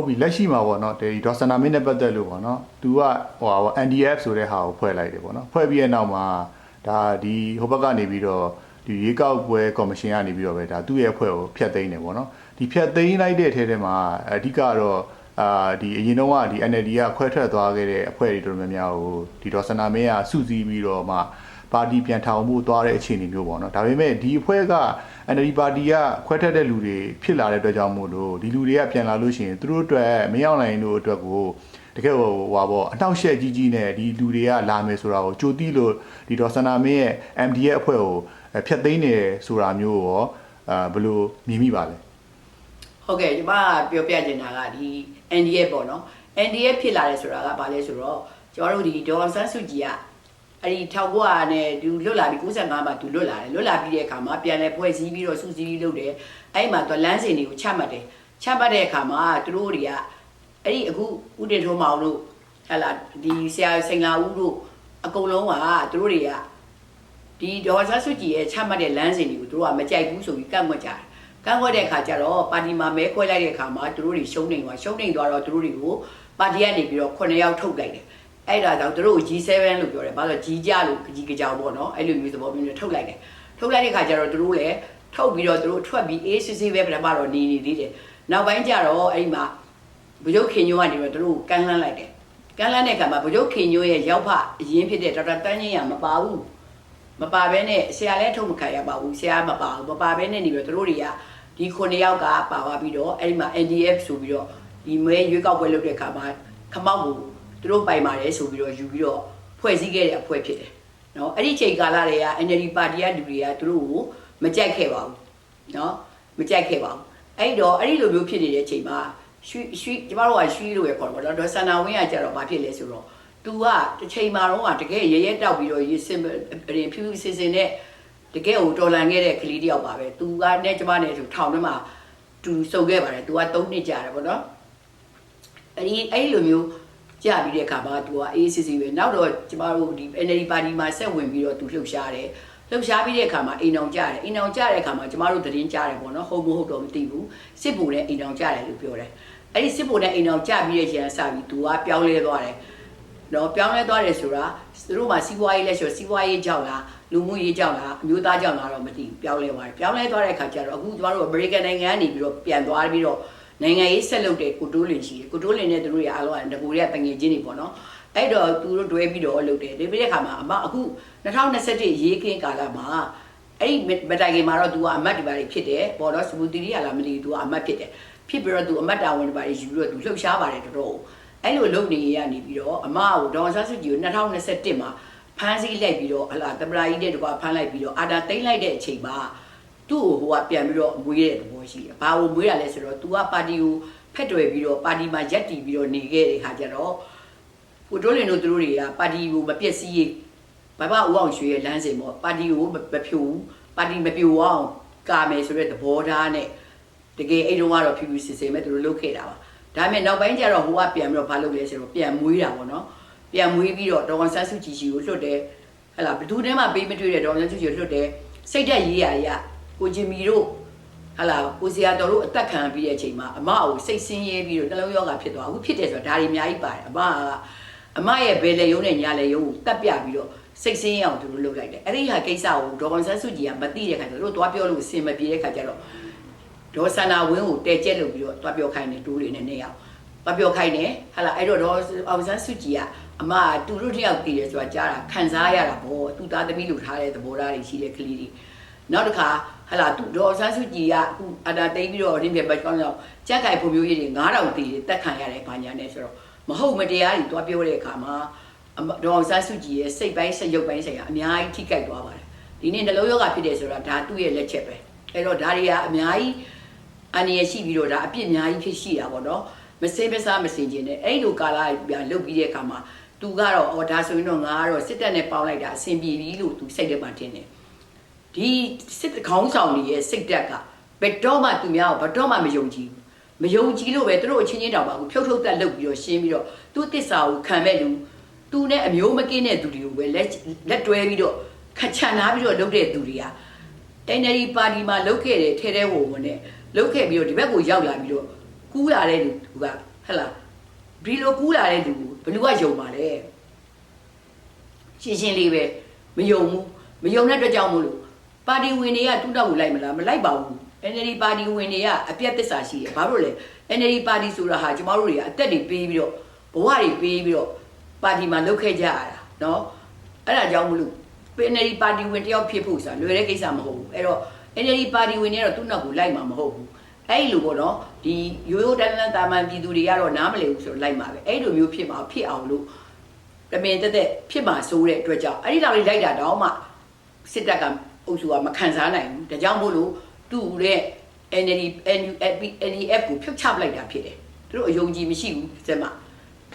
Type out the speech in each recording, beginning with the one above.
ဟုတ်ပြီလက်ရှိမှာပေါ့နော်ဒီဒေါ်စနာမင်းနဲ့ပတ်သက်လို့ပေါ့နော်သူကဟိုဟာပေါ့ NDF ဆိုတဲ့ဟာကိုဖွဲ့လိုက်တယ်ပေါ့နော်ဖွဲ့ပြီးတဲ့နောက်မှာဒါဒီဟိုဘက်ကနေပြီးတော့ဒီရေကောက်ပွဲကော်မရှင်ကနေပြီးတော့ပဲဒါသူ့ရဲ့အဖွဲ့ကိုဖျက်သိမ်းတယ်ပေါ့နော်ဒီဖျက်သိမ်းလိုက်တဲ့အထဲထဲမှာအဓိကတော့အာဒီအရင်တော့ကဒီ NLD ကခွဲထွက်သွားခဲ့တဲ့အဖွဲ့တွေတော်တော်များများကိုဒီဒေါ်စနာမင်းကစုစည်းပြီးတော့မှ ပါတီပြန်ထောင်မှုသွားတဲ့အခြေအနေမျိုးပေါ့နော်ဒါပေမဲ့ဒီအဖွဲ့က NLD ပါတီကခွဲထွက်တဲ့လူတွေဖြစ်လာတဲ့အတွက်ကြောင့်မို့လို့ဒီလူတွေကပြန်လာလို့ရှိရင်သူတို့အတွက်မရောက်နိုင်တို့အတွက်ကိုတကယ်ဟိုဟာပေါ့အနောက်ရှက်ကြီးကြီးနဲ့ဒီလူတွေကလာမယ်ဆိုတာကိုကြိုတိလို့ဒီဒေါ်စနာမင်းရဲ့ MD ရဲ့အဖွဲ့ကိုဖျက်သိမ်းနေဆိုတာမျိုးရောအာဘယ်လိုမြင်မိပါလဲဟုတ်ကဲ့ဒီမှာပြောပြချင်တာကဒီ NDF ပေါ့နော် NDF ဖြစ်လာတယ်ဆိုတာကဘာလဲဆိုတော့ကျွန်တော်တို့ဒီဒေါ်အောင်ဆန်းစုကြည်က အဲ့ဒီထောက်ကွာနဲ့သူလွတ်လာပြီး95မှာသူလွတ်လာတယ်လွတ်လာပြီးတဲ့အခါမှာပြန်လဲဖွဲ့စည်းပြီးတော့စုစည်းပြီးလုပ်တယ်အဲ့မှာသူလမ်းစဉ်တွေကိုချမှတ်တယ်ချမှတ်တဲ့အခါမှာသူတို့တွေကအဲ့ဒီအခုဦးတင်ထုံးမောင်တို့ဟလာဒီဆရာစိန်လာဦးတို့အကုန်လုံးကသူတို့တွေကဒီဒေါ်ဆန်းစုကြည်ရဲ့ချမှတ်တဲ့လမ်းစဉ်တွေကိုသူတို့ကမကြိုက်ဘူးဆိုပြီးကန့်ကွက်ကြတယ်ကန့်ကွက်တဲ့အခါကျတော့ပါတီမှာမဲခွဲလိုက်တဲ့အခါမှာသူတို့တွေရှုံးနေသွားရှုံးနေသွားတော့သူတို့တွေကိုပါတီကနေပြီးတော့9ယောက်ထုတ်လိုက်တယ် အဲ့ဒါကြောင့်သူတို့ကို G7 လို့ပြောတယ်ဘာလို့ G ကြလို့ကြီးကြကြောင်ပေါ့နော်အဲ့လိုမျိုးသဘောမျိုးနဲ့ထုတ်လိုက်တယ်ထုတ်လိုက်တဲ့ခါကျတော့သူတို့လည်းထုတ်ပြီးတော့သူတို့ထွက်ပြီး ACC ပဲပြမတော့နေနေသေးတယ်နောက်ပိုင်းကျတော့အဲ့ဒီမှာဗုဒ္ဓခင်ညိုကနေတော့သူတို့ကိုကမ်းလှမ်းလိုက်တယ်ကမ်းလှမ်းတဲ့ခါမှာဗုဒ္ဓခင်ညိုရဲ့ရောက်ဖအရင်ဖြစ်တဲ့ဒေါက်တာတန်းချင်းရမပါဘူးမပါဘဲနဲ့ဆရာလည်းထုတ်မခံရပါဘူးဆရာမပါဘူးမပါဘဲနဲ့နေပြီးတော့သူတို့တွေကဒီ9ယောက်ကပါသွားပြီးတော့အဲ့ဒီမှာ NDF ဆိုပြီးတော့ဒီမဲရွေးကောက်ပွဲလုပ်တဲ့ခါမှာခမောက်ကို သူတို့ပိုင်ပါတယ်ဆိုပြီးတော့ယူပြီးတော့ဖွဲ့စည်းခဲ့တဲ့အဖွဲ့ဖြစ်တယ်။နော်အဲ့ဒီချိန်ကာလတွေက NLD ပါတီကလူတွေကသူတို့ကိုမကြိုက်ခဲ့ပါဘူး။နော်မကြိုက်ခဲ့ပါဘူး။အဲ့တော့အဲ့ဒီလိုမျိုးဖြစ်နေတဲ့အချိန်မှာရွှေရွှေကျမတို့ကရွှေလို့ရခေါ်တော့ဒေါ်ဆန္နာဝင်းကကြတော့ဘာဖြစ်လဲဆိုတော့ तू ကတစ်ချိန်မှာတော့တကယ်ရဲရဲတောက်ပြီးတော့ရေစင်ရင်ဖြူဖြူစင်စင်နဲ့တကယ်ကိုတော်လန်ခဲ့တဲ့ကလေးတယောက်ပါပဲ။ तू ကနဲ့ကျမနဲ့ဆိုထောင်ထဲမှာ तू စုံခဲ့ပါတယ်။ तू က3နှစ်ကြာတယ်ပေါ့နော်။အဲ့ဒီအဲ့ဒီလိုမျိုး ကြပြီးတဲ့အခါမှာသူကအေးစစ်စစ်ပဲနောက်တော့ကျမတို့ဒီ NLD ပါတီမှာဆက်ဝင်ပြီးတော့သူလှုပ်ရှားတယ်လှုပ်ရှားပြီးတဲ့အခါမှာအိမ်အောင်ကြတယ်အိမ်အောင်ကြတဲ့အခါမှာကျမတို့သတင်းကြားတယ်ပေါ့နော်ဟုတ်မဟုတ်တော့မသိဘူးစစ်ဘူနဲ့အိမ်အောင်ကြတယ်လို့ပြောတယ်အဲ့ဒီစစ်ဘူနဲ့အိမ်အောင်ကြပြီးတဲ့ချိန်ကစပြီးသူကပြောင်းလဲသွားတယ်နော်ပြောင်းလဲသွားတယ်ဆိုတာသူတို့မှာစီးပွားရေးလက်လျှော်စီးပွားရေးကြောင့်လားလူမှုရေးကြောင့်လားအမျိုးသားကြောင့်လားတော့မသိဘူးပြောင်းလဲသွားတယ်ပြောင်းလဲသွားတဲ့အခါကျတော့အခုကျမတို့အမေရိကန်နိုင်ငံကနေပြီးတော့ပြန်သွားပြီးတော့ နိုင်ငံရေးဆက်လုပ်တဲ့ကိုတိုးလင်ရှိတယ်ကိုတိုးလင်နဲ့သူတို့ရအားလုံးကငကိုတွေကတငယ်ချင်းတွေပေါ့နော်အဲ့တော့သူတို့တွဲပြီးတော့လုပ်တယ်ဒီပြတဲ့ခါမှာအမအခု2021ရေးခင်းကာလမှာအဲ့ဒီမတိုင်ခင်မှာတော့ तू ကအမတ်ဒီပါတွေဖြစ်တယ်ပေါ့နော်စပူတီရီဟာလာမသိဘူး तू ကအမတ်ဖြစ်တယ်ဖြစ်ပြီးတော့ तू အမတ်တာဝန်ဒီပါတွေယူပြီးတော့ तू လှုပ်ရှားပါတယ်တော်တော်အဲ့လိုလုပ်နေရနေပြီးတော့အမကိုဒေါ်ဆန်းစုကြည်ကို2021မှာဖမ်းဆီးလိုက်ပြီးတော့ဟလာတပရာကြီးတဲ့တကွာဖမ်းလိုက်ပြီးတော့အာတာသိမ့်လိုက်တဲ့အချိန်မှာ သူ့ကိုဟိုကပြန်ပြီးတော့မွေးတဲ့သဘောရှိတယ်။ဘာကိုမွေးတာလဲဆိုတော့ तू ကပါတီကိုဖက်တွယ်ပြီးတော့ပါတီမှာရက်တီပြီးတော့နေခဲ့တဲ့ခါကျတော့ကိုတိုးလင်တို့သူတို့တွေကပါတီကိုမပြည့်စည်ရေးဘာဘာဦးအောင်ရွှေရဲ့လမ်းစဉ်ပေါ့ပါတီကိုမဖြိုဘူးပါတီမပြိုအောင်ကာမယ်ဆိုတဲ့သဘောထားနဲ့တကယ်အဲ့တုန်းကတော့ဖြူဖြူစစ်စစ်မဲ့သူတို့လုပ်ခဲ့တာပါ။ဒါပေမဲ့နောက်ပိုင်းကျတော့ဟိုကပြန်ပြီးတော့ဘာလုပ်လဲဆိုတော့ပြန်မွေးတာပေါ့နော်။ပြန်မွေးပြီးတော့ဒေါ်ဝန်ဆန်းစုကြည်ရှိကိုလွတ်တယ်ဟဲ့လားဘယ်သူတည်းမှပေးမတွေ့တဲ့ဒေါ်ဝန်ဆန်းစုကြည်ကိုလွတ်တယ်စိတ်သက်ရေးရရကို ဂျင်မီတို့ဟာလာကိုစရာတော်တို့အသက်ခံပြီးတဲ့အချိန်မှာအမကိုစိတ်ဆင်းရဲပြီးတော့နှလုံးရောဂါဖြစ်သွားအခုဖြစ်တယ်ဆိုတော့ဒါတွေအများကြီးပါတယ်အမကအမရဲ့ဘယ်လေယုံနဲ့ညာလေယုံကိုတက်ပြပြီးတော့စိတ်ဆင်းရဲအောင်သူတို့လုပ်လိုက်တယ်အဲ့ဒီဟာကိစ္စကိုဒေါ်ဝန်ဆန်းစုကြည်ကမသိတဲ့ခါကျတော့တို့သွားပြောလို့အစင်မပြေတဲ့ခါကျတော့ဒေါ်ဆန္နာဝင်းကိုတဲကျက်လုပ်ပြီးတော့သွားပြောခိုင်းတယ်တိုးလေးနဲ့နေအောင်သွားပြောခိုင်းတယ်ဟာလာအဲ့တော့ဒေါ်အောင်ဆန်းစုကြည်ကအမကသူတို့တယောက်တည်တယ်ဆိုတာကြားတာခံစားရတာပေါ့သူသားသမီးလိုထားတဲ့သဘောထားတွေရှိတဲ့ကလေးတွေနောက်တစ်ခါ ဟလာသူဒေါ်ဆန်းစုကြည်ကအခုအတာတိတ်ပြီးတော့ရင်းပြပတ်ကောင်းတော့ကြက်ကြိုက်ဖွံ့ဖြိုးရေးတွေ9000တည်တက်ခံရတယ်ဘာညာနဲ့ဆိုတော့မဟုတ်မတရားတွေတွားပြောတဲ့အခါမှာဒေါ်ဆန်းစုကြည်ရဲ့စိတ်ပိုင်းစိတ်ရုပ်ပိုင်းဆိုင်ရာအများကြီးထိခိုက်သွားပါတယ်ဒီနေ့နှလုံးရောဂါဖြစ်တယ်ဆိုတာဒါသူ့ရဲ့လက်ချက်ပဲအဲ့တော့ဒါတွေကအများကြီးအန္တရာယ်ရှိပြီးတော့ဒါအပြစ်အများကြီးဖြစ်ရှိတာပေါ့နော်မစင်းမစားမစင်ကျင်နဲ့အဲ့လိုကာလပြန်လုတ်ပြီးတဲ့အခါမှာသူကတော့အော်ဒါဆိုရင်တော့ငါကတော့စစ်တပ်နဲ့ပေါင်းလိုက်တာအဆင်ပြေပြီလို့သူစိတ်ထဲမှာထင်တယ် ဒီစစ်ခေါင်းဆောင်တွေရဲ့စိတ်ဓာတ်ကဘယ်တော့မှသူများကိုဘယ်တော့မှမယုံကြည်ဘူးမယုံကြည်လို့ပဲသူတို့အချင်းချင်းတောင်ပါဘူးဖြုတ်ထုတ်တက်လုပ်ပြီးတော့ရှင်းပြီးတော့သူ့တစ္ဆာကိုခံမဲ့လူသူနဲ့အမျိုးမကင်းတဲ့သူတွေကိုပဲလက်လက်တွဲပြီးတော့ခတ်ချန်ထားပြီးတော့လုပ်တဲ့သူတွေကတိုင်းနယ်ဒီပါတီမှာလုပ်ခဲ့တဲ့ထဲထဲဝင်ဝင်နဲ့လုပ်ခဲ့ပြီးတော့ဒီဘက်ကိုရောက်လာပြီးတော့ကူးလာတဲ့လူကဟဲ့လားဒီလိုကူးလာတဲ့လူကိုဘယ်လူကယုံပါလဲရှင်းရှင်းလေးပဲမယုံဘူးမယုံတဲ့အတွက်ကြောင့်မို့လို့ ပါတီဝင်တွေကတူတောက်ကိုလိုက်မလားမလိုက်ပါဘူး NLD ပါတီဝင်တွေကအပြတ်သစ္စာရှိတယ်ဘာလို့လဲ NLD ပါတီဆိုတာဟာကျမတို့တွေကအသက်တွေပေးပြီးတော့ဘဝတွေပေးပြီးတော့ပါတီမှာလုပ်ခဲ့ကြရတာเนาะအဲ့ဒါကြောင့်မလို့ NLD ပါတီဝင်တယောက်ဖြစ်ဖို့ဆိုတာလွယ်တဲ့ကိစ္စမဟုတ်ဘူးအဲ့တော့ NLD ပါတီဝင်တွေကတော့သူ့နောက်ကိုလိုက်မှာမဟုတ်ဘူးအဲ့လိုပေါ့နော်ဒီရိုးရိုးတန်းတန်းတာမန်ပြည်သူတွေကတော့နားမလည်ဘူးဆိုတော့လိုက်မှာပဲအဲ့လိုမျိုးဖြစ်မှာဖြစ်အောင်လို့တမင်တက်တက်ဖြစ်မှာစိုးတဲ့အတွက်ကြောင့်အဲ့ဒီလောက်လေးလိုက်တာတော့မှစစ်တပ်က အုပ်စုကမခံစားနိုင်ဘူးဒါကြောင့်မို့လို့သူ့ရဲ့ NLD NUFP NEF ကိုဖြုတ်ချပလိုက်တာဖြစ်တယ်သူတို့အယုံကြည်မရှိဘူးစက်မ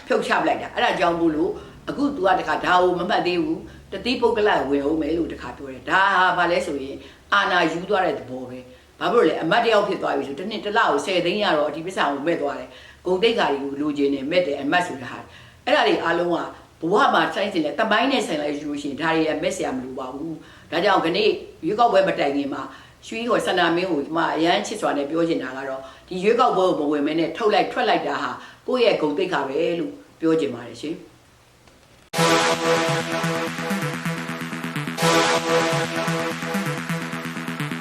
ဖြုတ်ချပလိုက်တာအဲ့ဒါကြောင့်မို့လို့အခု तू ကတခါဒါကိုမမှတ်သေးဘူးတတိပုဂ္ဂလဝင်အောင်မယ်လို့တခါပြောတယ်ဒါဟာဘာလဲဆိုရင်အာနာယူသွားတဲ့သဘောပဲဘာဖြစ်လို့လဲအမတ်တယောက်ဖြစ်သွားပြီဆိုတစ်နှစ်တစ်လကို10သိန်းရတော့ဒီပစ္စံကိုမဲ့သွားတယ်ဂုံတိတ်ခါတွေကိုလိုချင်နေမဲ့တယ်အမတ်ဆိုတာဟာအဲ့ဒါတွေအားလုံးကဘဝမှာဆိုင်စင်လဲတပိုင်းနဲ့ဆိုင်လိုက်ယူလို့ရှိရင်ဒါတွေကမဲ့ဆရာမလိုပါဘူး ဒါကြောင့်ခနေ့ရွေးကောက်ပွဲမတိုင်ခင်မှာရွှေဟောဆန္ဒမင်းကိုဒီမှာအရန်ချစ်စွာနဲ့ပြောချင်တာကတော့ဒီရွေးကောက်ပွဲကိုမဝင်မဲနဲ့ထုတ်လိုက်ထွက်လိုက်တာဟာကိုယ့်ရဲ့ဂုံတိတ်ခါပဲလို့ပြောချင်ပါတယ်ရှင်